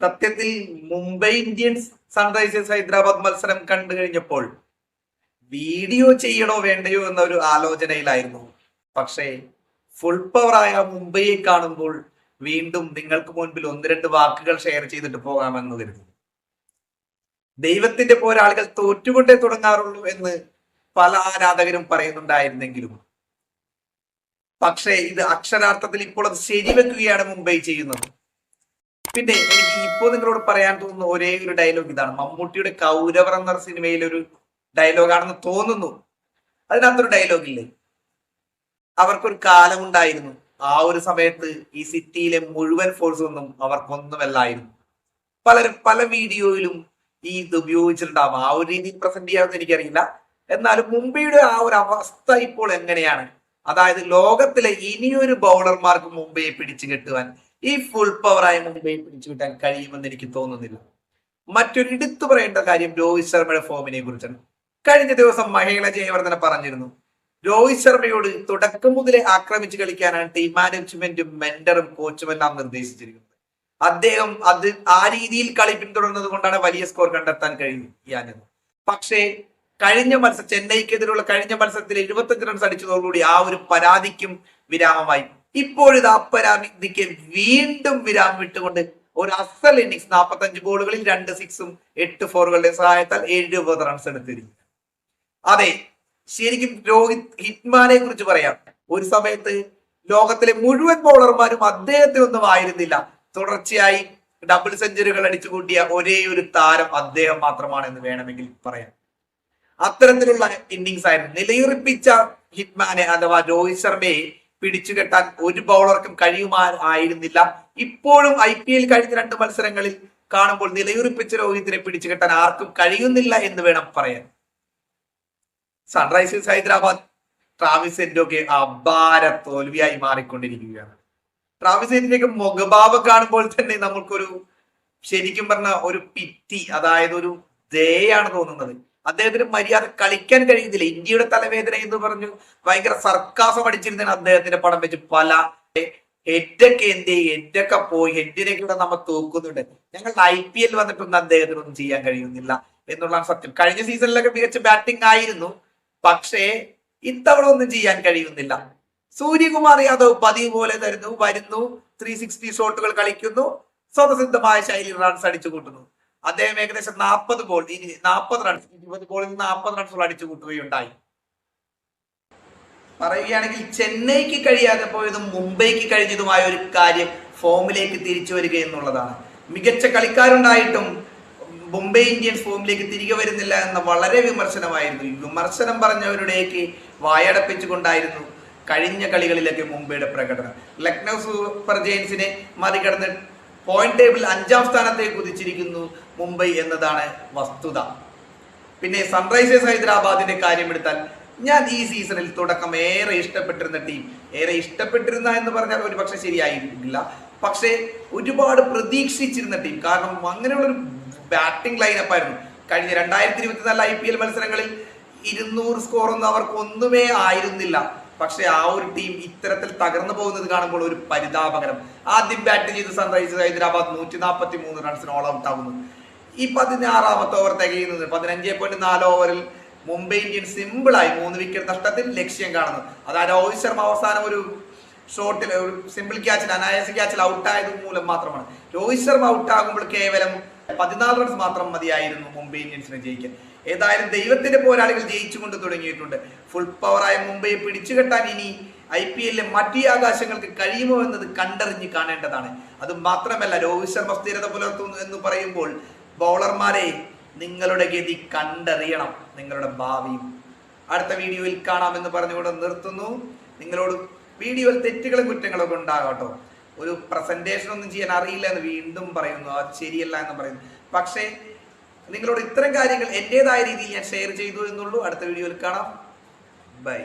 സത്യത്തിൽ Mumbai Indians Sunrisers Hyderabad മത്സരം കണ്ടു കഴിഞ്ഞപ്പോൾ വീഡിയോ ചെയ്യണോ വേണ്ടയോ എന്ന ഒരു ആലോചനയിലായിരുന്നു. പക്ഷേ ഫുൾ പവറായ മുംബൈയെ കാണുമ്പോൾ വീണ്ടും നിങ്ങൾക്ക് മുൻപിൽ ഒന്ന് രണ്ട് വാക്കുകൾ ഷെയർ ചെയ്തിട്ട് പോകാമെന്ന് കരുതുന്നു. ദൈവത്തിന്റെ പോരാളികൾ തോറ്റുകൊണ്ടേ തുടങ്ങാറുള്ളൂ എന്ന് പല ആരാധകരും പറയുന്നുണ്ടായിരുന്നെങ്കിലും. പക്ഷേ ഇത് അക്ഷരാർത്ഥത്തിൽ ഇപ്പോൾ അത് ശരിവെക്കുകയാണ് മുംബൈ ചെയ്യുന്നത്. പിന്നെ എനിക്ക് ഇപ്പോ നിങ്ങളോട് പറയാൻ തോന്നുന്ന ഒരേ ഒരു ഡയലോഗ് ഇതാണ്. മമ്മൂട്ടിയുടെ കൗരവർ എന്ന സിനിമയിലെ ഒരു ഡയലോഗാണെന്ന് തോന്നുന്നു. അതിനകത്തൊരു ഡയലോഗ് ഇല്ലേ? അവർക്കൊരു കാലമുണ്ടായിരുന്നു ആ ഒരു സമയത്ത് ഈ സിറ്റിയിലെ മുഴുവൻ ഫോഴ്സ് ഒന്നും അവർക്കൊന്നുമല്ലായിരുന്നു. പലരും പല വീഡിയോയിലും ഈ ഇത് ഉപയോഗിച്ചിട്ടുണ്ടാവും. ആ ഒരു രീതിയിൽ പ്രസന്റ് ചെയ്യാമെന്ന് എനിക്കറിയില്ല. എന്നാലും മുംബൈയുടെ ആ ഒരു അവസ്ഥ ഇപ്പോൾ എങ്ങനെയാണ്? അതായത് ലോകത്തിലെ ഇനിയൊരു ബൗളർമാർക്ക് മുംബൈയെ പിടിച്ചു കെട്ടുവാൻ ഈ ഫുൾ പവറായ മുംബൈ പിടിച്ചു കിട്ടാൻ കഴിയുമെന്ന് എനിക്ക് തോന്നുന്നില്ല. മറ്റൊരു എടുത്തു പറയേണ്ട കാര്യം രോഹിത് ശർമ്മയുടെ ഫോമിനെ കുറിച്ചാണ്. കഴിഞ്ഞ ദിവസം മഹേള ജയവർദ്ധന പറഞ്ഞിരുന്നു. രോഹിത് ശർമ്മയോട് തുടക്കം മുതലേ ആക്രമിച്ച് കളിക്കാനാണ് ടീം മാനേജ്മെന്റും മെന്ററും കോച്ചും എല്ലാം നിർദ്ദേശിച്ചിരിക്കുന്നത്. അദ്ദേഹം അത് ആ രീതിയിൽ കളി പിന്തുടർന്നത് കൊണ്ടാണ് വലിയ സ്കോർ കണ്ടെത്താൻ കഴിയാഞ്ഞത് പക്ഷേ കഴിഞ്ഞ മത്സരം ചെന്നൈക്കെതിരെയുള്ള കഴിഞ്ഞ മത്സരത്തിൽ എഴുപത്തഞ്ച് റൺസ് അടിച്ചതോടുകൂടി ആ ഒരു പരാതിക്കും വിരാമമായി. ഇപ്പോഴിത് ആ പരാതിക്ക് വീണ്ടും വിരാമം വിട്ടുകൊണ്ട് ഒരു അസൽ ഇന്നിങ്സ് നാൽപ്പത്തഞ്ച് ബോളുകളിൽ രണ്ട് സിക്സും എട്ട് ഫോറുകളുടെ സഹായത്താൽ എഴുപത് റൺസ് എടുത്തിരിക്കും അതെ ശരിക്കും രോഹിത് ഹിറ്റ്മാനെ കുറിച്ച് പറയാം. ഒരു സമയത്ത് ലോകത്തിലെ മുഴുവൻ ബൗളർമാരും അദ്ദേഹത്തെ ഒന്നും ആയിരുന്നില്ല. തുടർച്ചയായി ഡബിൾ സെഞ്ചുറികൾ അടിച്ചു കൂട്ടിയ ഒരേ ഒരു താരം അദ്ദേഹം മാത്രമാണ് എന്ന് വേണമെങ്കിൽ പറയാം. അത്തരത്തിലുള്ള ഇന്നിങ്സ് ആയിരുന്നു. നിലയുറപ്പിച്ച ഹിറ്റ്മാനെ അഥവാ രോഹിത് ശർമ്മയെ പിടിച്ചു കെട്ടാൻ ഒരു ബൗളർക്കും കഴിയുമാ ആയിരുന്നില്ല. ഇപ്പോഴും ഐ പി എൽ കഴിഞ്ഞ രണ്ട് മത്സരങ്ങളിൽ കാണുമ്പോൾ നിലയുറപ്പിച്ച രോഹിതിനെ പിടിച്ചു കെട്ടാൻ ആർക്കും കഴിയുന്നില്ല എന്ന് വേണം പറയാൻ. സൺറൈസേഴ്സ് ഹൈദരാബാദ് ട്രാവിസ് ഒക്കെ അപാര തോൽവിയായി മാറിക്കൊണ്ടിരിക്കുകയാണ്. ട്രാവിസ് ഹെന്റിന്റെ മുഖഭാവം കാണുമ്പോൾ തന്നെ നമുക്കൊരു ശരിക്കും പറഞ്ഞ ഒരു പിറ്റി അതായത് ഒരു ദയാണ് തോന്നുന്നത്. അദ്ദേഹത്തിന് മര്യാദ കളിക്കാൻ കഴിയുന്നില്ല. ഇന്ത്യയുടെ തലവേദന എന്ന് പറഞ്ഞു ഭയങ്കര സർക്കാസം അടിച്ചിരുന്ന അദ്ദേഹത്തിന്റെ പടം വെച്ച് പല ഹെഡൊക്കെ എന്ത് ഹെഡൊക്കെ പോയി ഹെഡിനൊക്കെ ഇവിടെ നമ്മൾ തൂക്കുന്നുണ്ട്. ഞങ്ങൾ ഐ പി എൽ വന്നിട്ടൊന്നും അദ്ദേഹത്തിനൊന്നും ചെയ്യാൻ കഴിയുന്നില്ല എന്നുള്ളതാണ് സത്യം. കഴിഞ്ഞ സീസണിലൊക്കെ മികച്ച ബാറ്റിംഗ് ആയിരുന്നു. പക്ഷേ ഇത്തവണ ഒന്നും ചെയ്യാൻ കഴിയുന്നില്ല. സൂര്യകുമാർ യാദവ് പതിവ് പോലെ തരുന്നു വരുന്നു ത്രീ സിക്സ്റ്റി ഷോട്ടുകൾ കളിക്കുന്നു സ്വതസിദ്ധമായ ശൈലി റൺസ് അടിച്ചു കൂട്ടുന്നു അദ്ദേഹം ഏകദേശം നാൽപ്പത് ബോൾ ഇനി നാൽപ്പത് റൺസ് ഇരുപത് ബോളിൽ നാൽപ്പത് റൺസുകൾ അടിച്ചു കൂട്ടുകയുണ്ടായി. പറയുകയാണെങ്കിൽ ചെന്നൈക്ക് കഴിയാതെ പോയതും മുംബൈക്ക് കഴിഞ്ഞതുമായ ഒരു കാര്യം ഫോമിലേക്ക് തിരിച്ചു വരിക എന്നുള്ളതാണ്. മികച്ച കളിക്കാരുണ്ടായിട്ടും മുംബൈ ഇന്ത്യൻസ് ഫോമിലേക്ക് തിരികെ വരുന്നില്ല എന്ന വളരെ വിമർശനമായിരുന്നു. ഈ വിമർശനം പറഞ്ഞവരുടെയൊക്കെ വായടപ്പിച്ചുകൊണ്ടായിരുന്നു കഴിഞ്ഞ കളികളിലൊക്കെ മുംബൈയുടെ പ്രകടനം. ലക്നൗ സൂപ്പർ ജയൻസിനെ മറികടന്ന് പോയിന്റ് ടേബിൾ അഞ്ചാം സ്ഥാനത്തേക്ക് കുതിച്ചിരിക്കുന്നു മുംബൈ എന്നതാണ് വസ്തുത. പിന്നെ സൺറൈസേഴ്സ് ഹൈദരാബാദിന്റെ കാര്യമെടുത്താൽ ഞാൻ ഈ സീസണിൽ തുടക്കം ഏറെ ഇഷ്ടപ്പെട്ടിരുന്ന ടീം ഏറെ ഇഷ്ടപ്പെട്ടിരുന്ന എന്ന് പറഞ്ഞാൽ ഒരു പക്ഷെ ശരിയായിരിക്കില്ല പക്ഷേ ഒരുപാട് പ്രതീക്ഷിച്ചിരുന്ന ടീം കാരണം അങ്ങനെയുള്ളൊരു ബാറ്റിംഗ് ലൈനപ്പ് ആയിരുന്നു. കഴിഞ്ഞ രണ്ടായിരത്തി ഇരുപത്തിനാല് ഐ പി എൽ മത്സരങ്ങളിൽ ഇരുന്നൂറ് സ്കോറൊന്നും അവർക്ക് ഒന്നുമേ ആയിരുന്നില്ല. പക്ഷെ ആ ഒരു ടീം ഇത്തരത്തിൽ തകർന്നു പോകുന്നത് കാണുമ്പോൾ ഒരു പരിതാപകരം. ആദ്യം ബാറ്റ് ചെയ്ത് സൺറൈസേഴ്സ് ഹൈദരാബാദ് നൂറ്റി നാൽപ്പത്തി മൂന്ന് റൺസിന് ഓൾ ഔട്ട് ആകുന്നു ഈ പതിനാറാമത്തെ ഓവർ തികയുന്നത് പതിനഞ്ച് പോയിന്റ് നാല് ഓവറിൽ മുംബൈ ഇന്ത്യൻസ് സിമ്പിളായി മൂന്ന് വിക്കറ്റ് നഷ്ടത്തിൽ ലക്ഷ്യം കാണുന്നു. അതായത് രോഹിത് ശർമ്മ അവസാനം ഒരു ഷോട്ടിൽ ഒരു സിമ്പിൾ ക്യാച്ചിൽ അനായാസ ക്യാച്ചിൽ ഔട്ടായത് മൂലം മാത്രമാണ്. രോഹിത് ശർമ്മ ഔട്ടാകുമ്പോൾ കേവലം പതിനാല് റൺസ് മാത്രം മതിയായിരുന്നു മുംബൈ ഇന്ത്യൻസിനെ ജയിക്കാൻ. ഏതായാലും ദൈവത്തിന്റെ പോരാളികൾ ജയിച്ചുകൊണ്ട് തുടങ്ങിയിട്ടുണ്ട്. ഫുൾ പവറായ മുംബൈയെ പിടിച്ചുകെട്ടാൻ ഇനി ഐ പി എല്ലിലെ മറ്റു ആകാശങ്ങൾക്ക് കഴിയുമോ എന്നത് കണ്ടറിഞ്ഞ് കാണേണ്ടതാണ്. അത് മാത്രമല്ല രോഹിത് ശർമ്മ സ്ഥിരത പുലർത്തുന്നു എന്ന് പറയുമ്പോൾ ബൗളർമാരെ നിങ്ങളുടെ ഗതി കണ്ടറിയണം. നിങ്ങളുടെ ഭാവിയും. അടുത്ത വീഡിയോയിൽ കാണാമെന്ന് പറഞ്ഞുകൊണ്ട് നിർത്തുന്നു. നിങ്ങളോട് വീഡിയോയിൽ തെറ്റുകളും കുറ്റങ്ങളൊക്കെ ഉണ്ടാകട്ടോ ഒരു പ്രസന്റേഷൻ ഒന്നും ചെയ്യാൻ അറിയില്ല എന്ന് വീണ്ടും പറയുന്നു. അത് ശരിയല്ല എന്ന് പറയുന്നു. പക്ഷേ നിങ്ങളോട് ഇത്തരം കാര്യങ്ങൾ എന്റെതായ രീതിയിൽ ഞാൻ ഷെയർ ചെയ്തു എന്നുള്ളൂ. അടുത്ത വീഡിയോയിൽ കാണാം. ബൈ